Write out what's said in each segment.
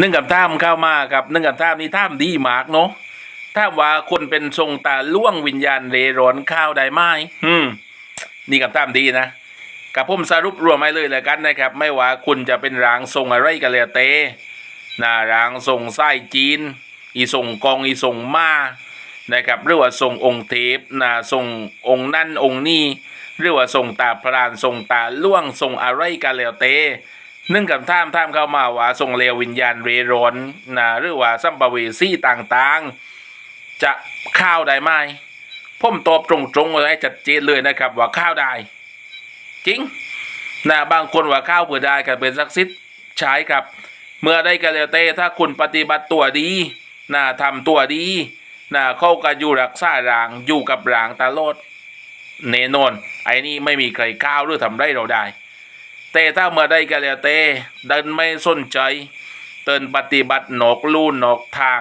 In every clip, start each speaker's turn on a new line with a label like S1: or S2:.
S1: นึ่งกับท่ามเข้ามาครับนึ่งกับท่ามนี่ท่ามดีมากเนาะถ้ามว่าคนเป็นทรงตาล่วงวิญญาณเรร้อนข้าวได้ไหมอืมนี่กับท่ามดีนะกับผมสรุปรวมให้เลยแล้วกันนะครับ ไม่ว่าคุณจะเป็นรางทรงอะไรก็แล้วแต่นะรางทรงไส้จีน อีทรงกองอีทรงมานะครับหรือว่าทรงองค์เทพนะทรงองค์นั่นองค์นี่หรือว่าทรงตาพรานทรงตาล่วงทรงอะไรก็แล้วแต่ นึ่งกับท่ามท่ามเข้ามาว่าทรงเลววิญญาณเรรอนนะหรือว่าสัมภเวสีต่างๆ จะข้าวได้ไหมผมตอบตรงๆเลยชัดเจนเลยนะครับ ว่าข้าวได้ จริงนะบางคนว่าข้าวเผื่อได้กันเป็นศักดิ์สิทธิ์ใช้ครับ เมื่อได้กันแล้วแต่ถ้าคุณปฏิบัติตัวดีนะทำตัวดีนะเข้ากันอยู่รักษารางอยู่กับรางตลดเนนอนไอ้นี่ไม่มีใครข้าวหรือทำได้เราได้ แต่ถ้าเมื่อได้กันแล้วแต่ดินไม่สนใจเดินปฏิบัติหนอกลู่นอกทาง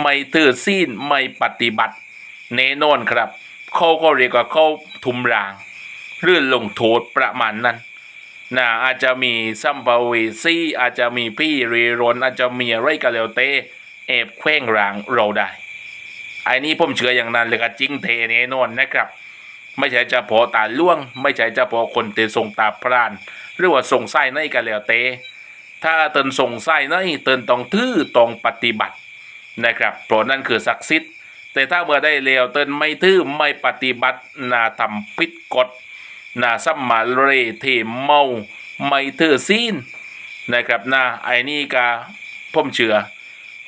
S1: ไม่ถือสิ้นไม่ปฏิบัติเนนอนครับ เขาก็เรียกว่าเขาทุมรางหรือลงโทษประมาณนั้นนะอาจจะมีซัมภเวสีอาจจะมีพี่เรรนอาจจะมีอะไรก็แล้วแต่แอบแข้งรางเราได้ไอ้นี้ผมเชื่ออย่างนั้นเลยก็จริงเทแน่นอนนะครับ ไม่ใช่จะพอตาล่วง ไม่ใช่จะพอคนเตทรงตาพราน หรือว่าทรงไส้ในก็แล้วแต่ถ้าเตินทรงไส้ในเตินต้องทื่อต้องปฏิบัตินะครับเพราะนั่นคือศักดิ์สิทธิ์แต่ถ้าเมื่อได้เลวเตินไม่ทื่อไม่ปฏิบัตินาทำผิดกฎนาสัมมาเรเทเมาไม่ทื่อซีนนะครับนะไอ้นี่ก็ผมเชื่อ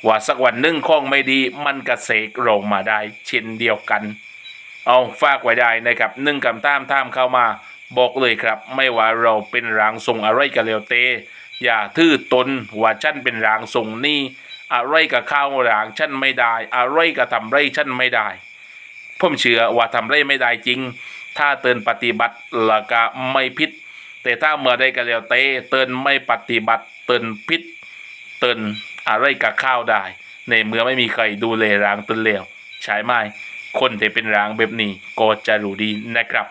S1: ว่าสักวันหนึ่งคงไม่ดีมันกระเสกลงมาได้เช่นเดียวกัน เอาฝากไว้ได้นะครับหนึ่งคำตามตามเข้ามา บอกเลยครับ ไม่ว่าเราเป็นรางทรงอะไรก็แล้วแต่อย่าทื่อตนว่าฉันเป็นรางทรงนี่อะไรกับข้าวร่างฉันไม่ได้ อะไรกับทำไรฉันไม่ได้ผมเชื่อว่าทำไรไม่ได้จริง ถ้าเตือนปฏิบัติล้วก็ไม่พิษแต่ถ้าเมื่อได้ก็แล้วแต่เตือนไม่ปฏิบัติเตือนพิษเตือนอะไรกับข้าวได้ ในเมื่อไม่มีใครดูแลรางตนเลวใช่ไหมคนที่เป็นรางแบบนี้ก็จะรู้ดีนะครับ